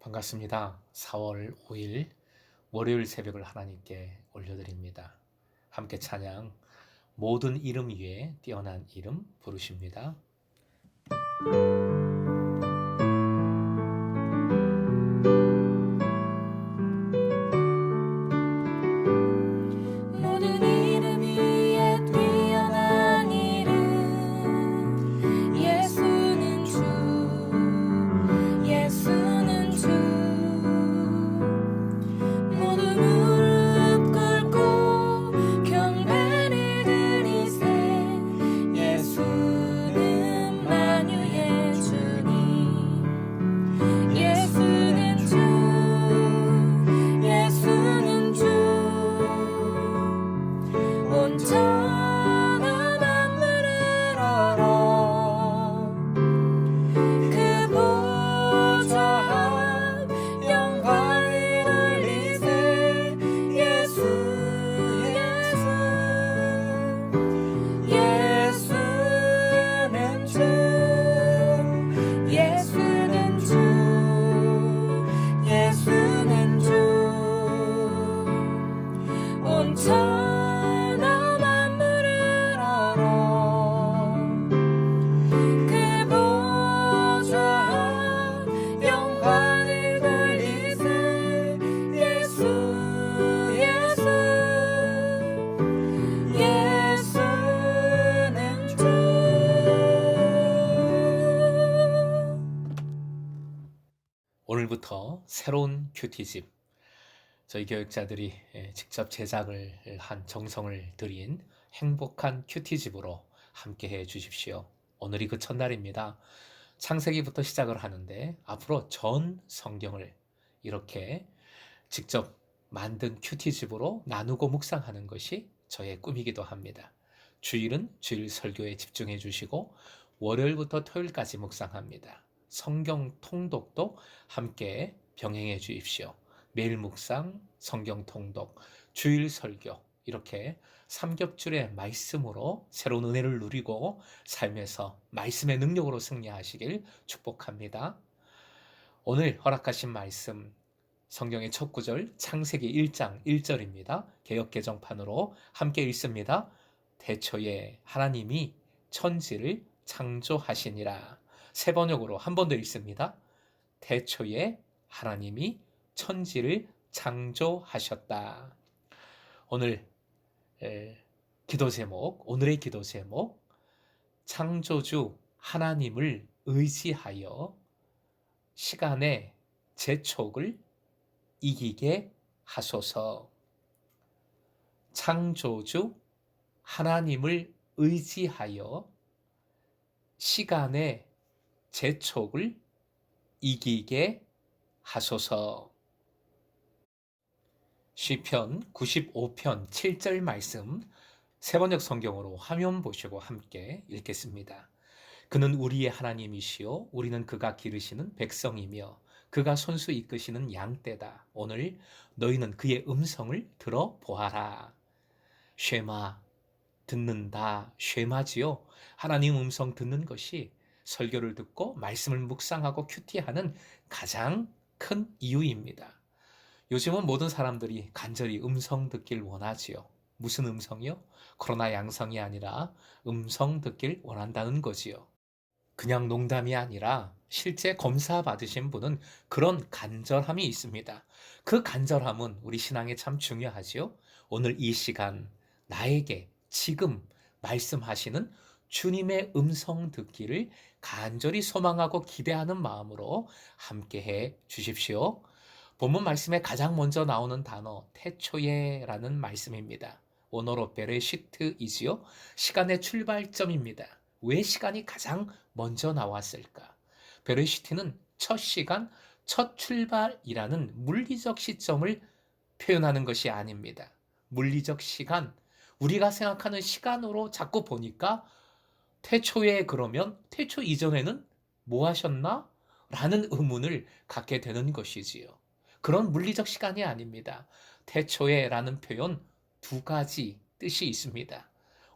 반갑습니다. 4월 5일 월요일 새벽을 하나님께 올려드립니다. 함께 찬양 모든 이름 위에 뛰어난 이름 부르십니다. 오늘부터 새로운 큐티집 저희 교육자들이 예, 직접 제작을 한 정성을 들인 행복한 큐티집으로 함께 해 주십시오. 오늘이 그 첫날입니다. 창세기부터 시작을 하는데 앞으로 전 성경을 이렇게 직접 만든 큐티집으로 나누고 묵상하는 것이 저의 꿈이기도 합니다. 주일은 주일 설교에 집중해 주시고 월요일부터 토요일까지 묵상합니다. 성경 통독도 함께 병행해 주십시오. 매일 묵상, 성경 통독, 주일 설교 이렇게 삼겹줄의 말씀으로 새로운 은혜를 누리고 삶에서 말씀의 능력으로 승리하시길 축복합니다. 오늘 허락하신 말씀 성경의 첫 구절 창세기 1장 1절입니다. 개역 개정판으로 함께 읽습니다. 대초에 하나님이 천지를 창조하시니라. 세 번역으로 한 번 더 읽습니다. 대초에 하나님이 천지를 창조하셨다. 오늘 에, 기도 제목, 오늘의 기도 제목, 창조주 하나님을 의지하여 시간의 재촉을 이기게 하소서. 창조주 하나님을 의지하여 시간의 재촉을 이기게 하소서. 시편 95편 7절 말씀 세번역 성경으로 화면 보시고 함께 읽겠습니다. 그는 우리의 하나님이시요 우리는 그가 기르시는 백성이며 그가 손수 이끄시는 양떼다. 오늘 너희는 그의 음성을 들어 보아라. 쉐마 듣는다. 쉐마지요. 하나님 음성 듣는 것이 설교를 듣고 말씀을 묵상하고 큐티하는 가장 큰 이유입니다. 요즘은 모든 사람들이 간절히 음성 듣길 원하지요. 무슨 음성이요? 코로나 양성이 아니라 음성 듣길 원한다는 거지요. 그냥 농담이 아니라 실제 검사 받으신 분은 그런 간절함이 있습니다. 그 간절함은 우리 신앙에 참 중요하지요. 오늘 이 시간 나에게 지금 말씀하시는 주님의 음성 듣기를 간절히 소망하고 기대하는 마음으로 함께 해 주십시오. 본문 말씀에 가장 먼저 나오는 단어 태초에라는 말씀입니다. 원어로 베레시트이지요. 시간의 출발점입니다. 왜 시간이 가장 먼저 나왔을까? 베레시트는 첫 시간, 첫 출발이라는 물리적 시점을 표현하는 것이 아닙니다. 물리적 시간, 우리가 생각하는 시간으로 자꾸 보니까 태초에 그러면 태초 이전에는 뭐 하셨나? 라는 의문을 갖게 되는 것이지요. 그런 물리적 시간이 아닙니다. 태초에 라는 표현 두 가지 뜻이 있습니다.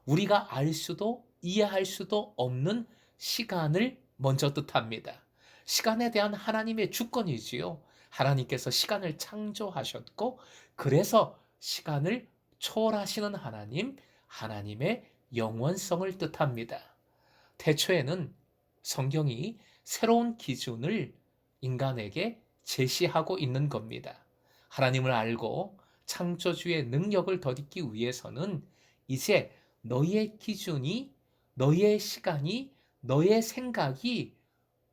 우리가 알 수도 이해할 수도 없는 시간을 먼저 뜻합니다. 시간에 대한 하나님의 주권이지요. 하나님께서 시간을 창조하셨고 그래서 시간을 초월하시는 하나님, 하나님의 영원성을 뜻합니다. 태초에는 성경이 새로운 기준을 인간에게 제시하고 있는 겁니다. 하나님을 알고 창조주의 능력을 덧입기 위해서는 이제 너희의 기준이, 너희의 시간이, 너희의 생각이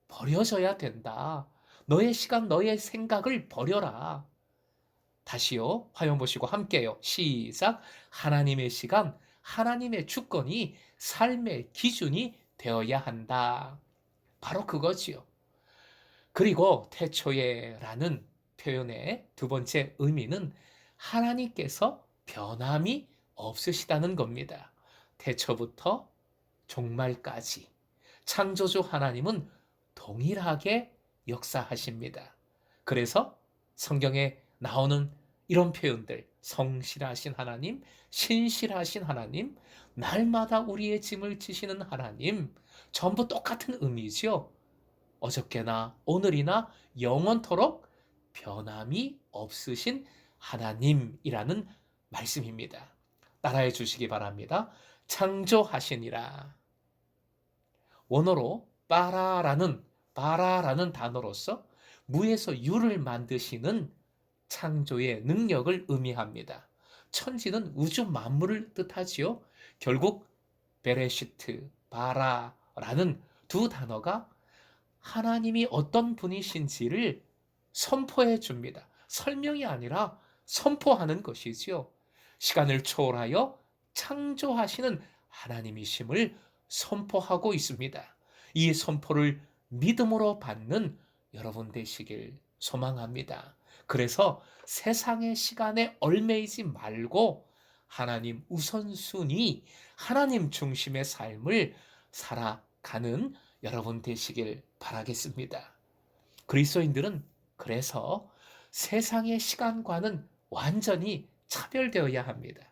버려져야 된다. 너의 시간, 너의 생각을 버려라. 다시요. 화면 보시고 함께요. 시작. 하나님의 시간, 하나님의 주권이 삶의 기준이 되어야 한다. 바로 그거지요. 그리고 태초에라는 표현의 두 번째 의미는 하나님께서 변함이 없으시다는 겁니다. 태초부터 종말까지 창조주 하나님은 동일하게 역사하십니다. 그래서 성경에 나오는 이런 표현들, 성실하신 하나님, 신실하신 하나님, 날마다 우리의 짐을 지시는 하나님, 전부 똑같은 의미죠. 어저께나 오늘이나 영원토록 변함이 없으신 하나님이라는 말씀입니다. 따라해 주시기 바랍니다. 창조하시니라. 원어로 빠라라는 바라라는 단어로서 무에서 유를 만드시는 창조의 능력을 의미합니다. 천지는 우주 만물을 뜻하지요. 결국 베레시트, 바라라는 두 단어가 하나님이 어떤 분이신지를 선포해 줍니다. 설명이 아니라 선포하는 것이지요. 시간을 초월하여 창조하시는 하나님이심을 선포하고 있습니다. 이 선포를 믿음으로 받는 여러분 되시길 소망합니다. 그래서 세상의 시간에 얽매이지 말고 하나님 우선순위, 하나님 중심의 삶을 살아가는 여러분 되시길 바라겠습니다. 그리스도인들은 그래서 세상의 시간과는 완전히 차별되어야 합니다.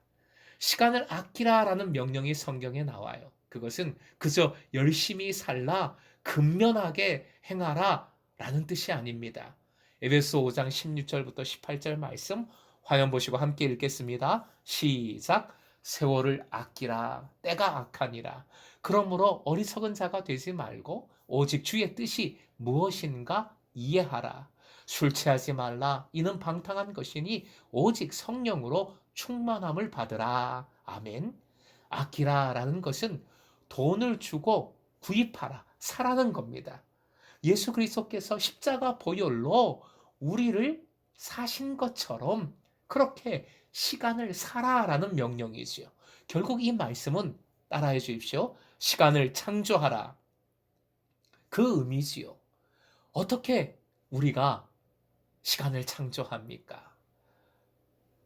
시간을 아끼라라는 명령이 성경에 나와요. 그것은 그저 열심히 살라, 근면하게 행하라 라는 뜻이 아닙니다. 에베소 5장 16절부터 18절 말씀 화면 보시고 함께 읽겠습니다. 시작. 세월을 아끼라 때가 악하니라. 그러므로 어리석은 자가 되지 말고 오직 주의 뜻이 무엇인가 이해하라. 술 취하지 말라. 이는 방탕한 것이니 오직 성령으로 충만함을 받으라. 아멘. 아끼라라는 것은 돈을 주고 구입하라. 사라는 겁니다. 예수 그리스도께서 십자가 보혈로 우리를 사신 것처럼 그렇게 시간을 살아라는 명령이지요. 결국 이 말씀은 따라해 주십시오. 시간을 창조하라. 그 의미지요. 어떻게 우리가 시간을 창조합니까?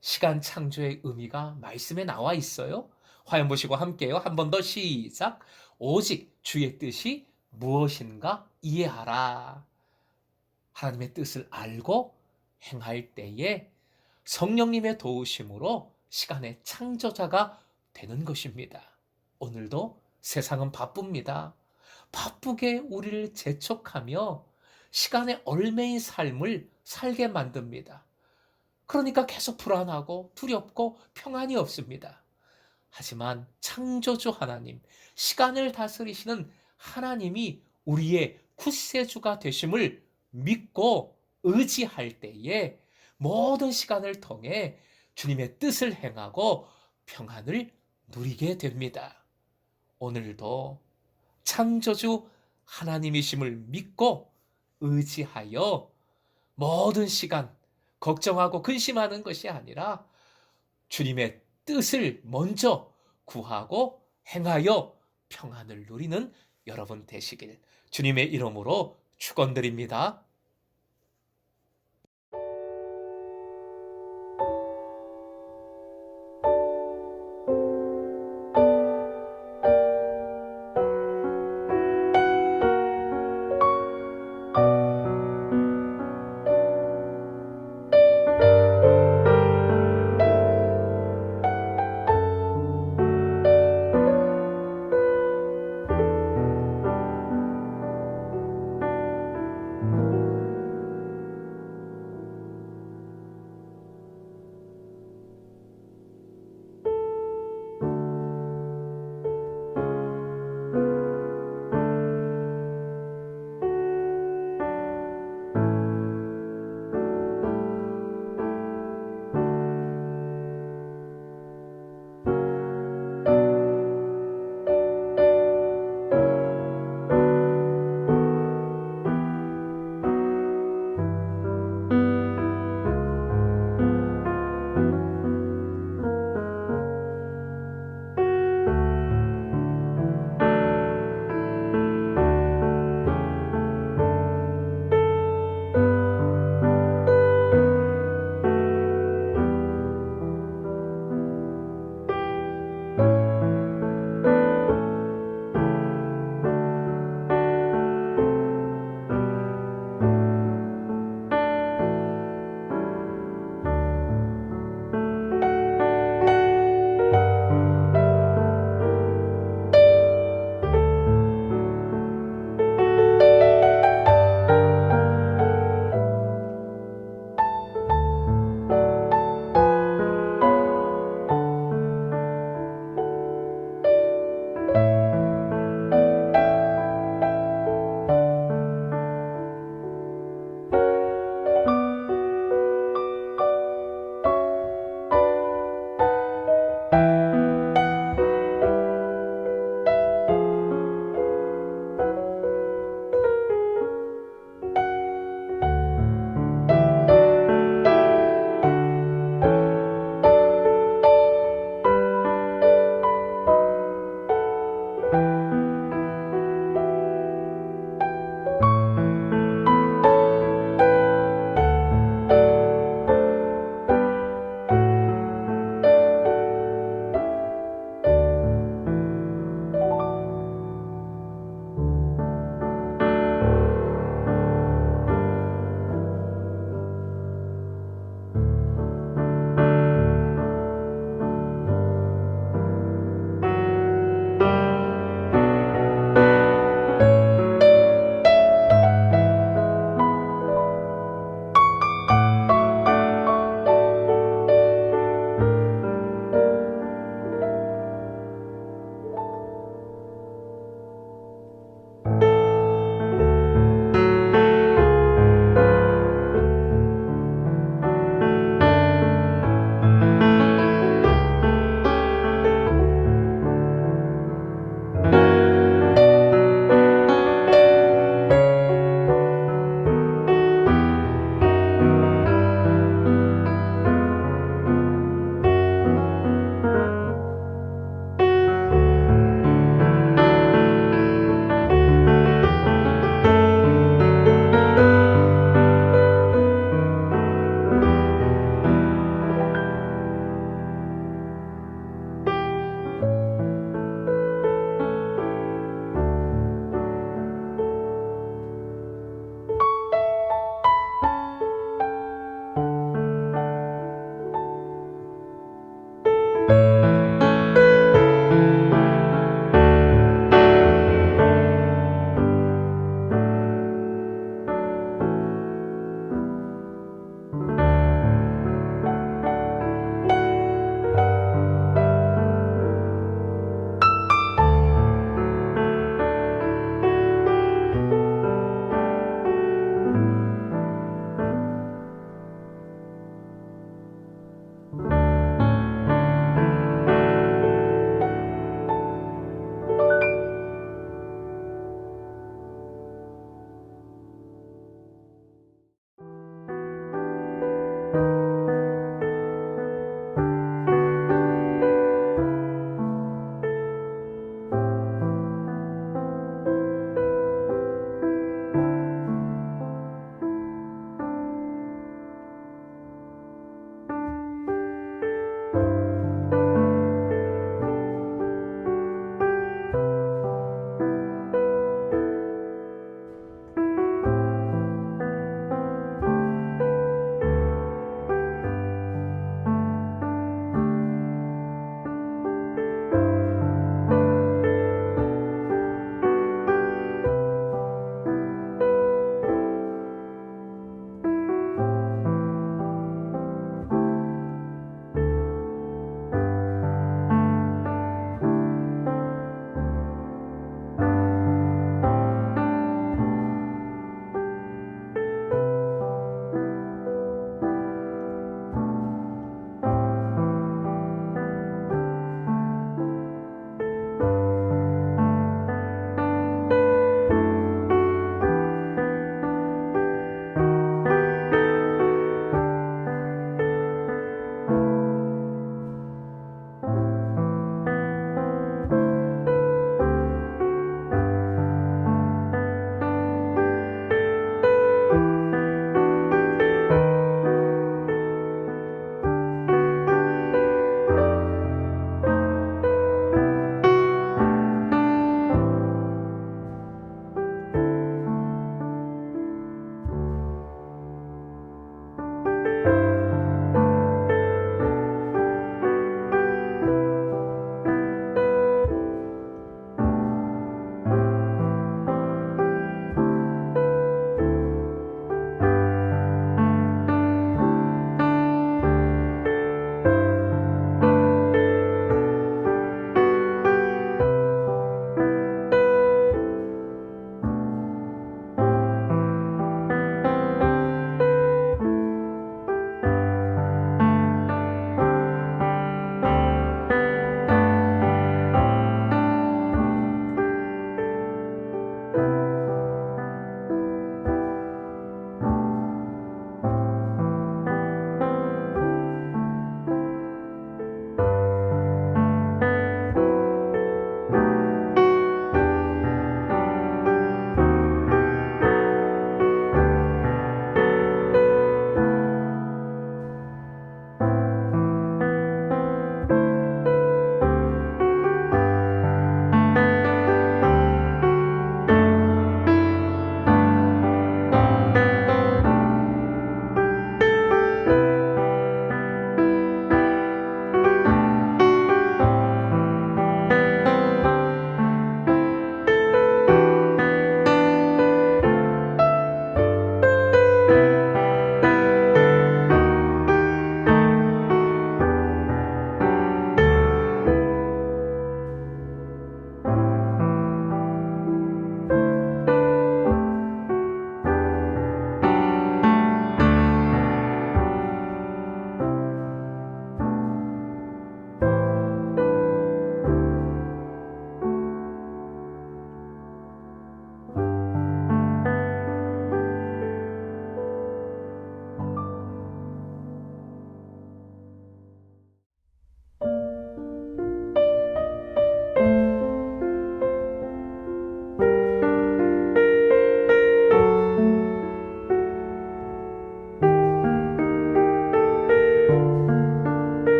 시간 창조의 의미가 말씀에 나와 있어요. 화면 보시고 함께요. 한 번 더 시작. 오직 주의 뜻이 무엇인가 이해하라. 하나님의 뜻을 알고 행할 때에 성령님의 도우심으로 시간의 창조자가 되는 것입니다. 오늘도 세상은 바쁩니다. 바쁘게 우리를 재촉하며 시간의 얼매인 삶을 살게 만듭니다. 그러니까 계속 불안하고 두렵고 평안이 없습니다. 하지만 창조주 하나님, 시간을 다스리시는 하나님이 우리의 구세주가 되심을 믿고 의지할 때에 모든 시간을 통해 주님의 뜻을 행하고 평안을 누리게 됩니다. 오늘도 창조주 하나님이심을 믿고 의지하여 모든 시간 걱정하고 근심하는 것이 아니라 주님의 뜻을 먼저 구하고 행하여 평안을 누리는 여러분 되시길 주님의 이름으로 축원드립니다.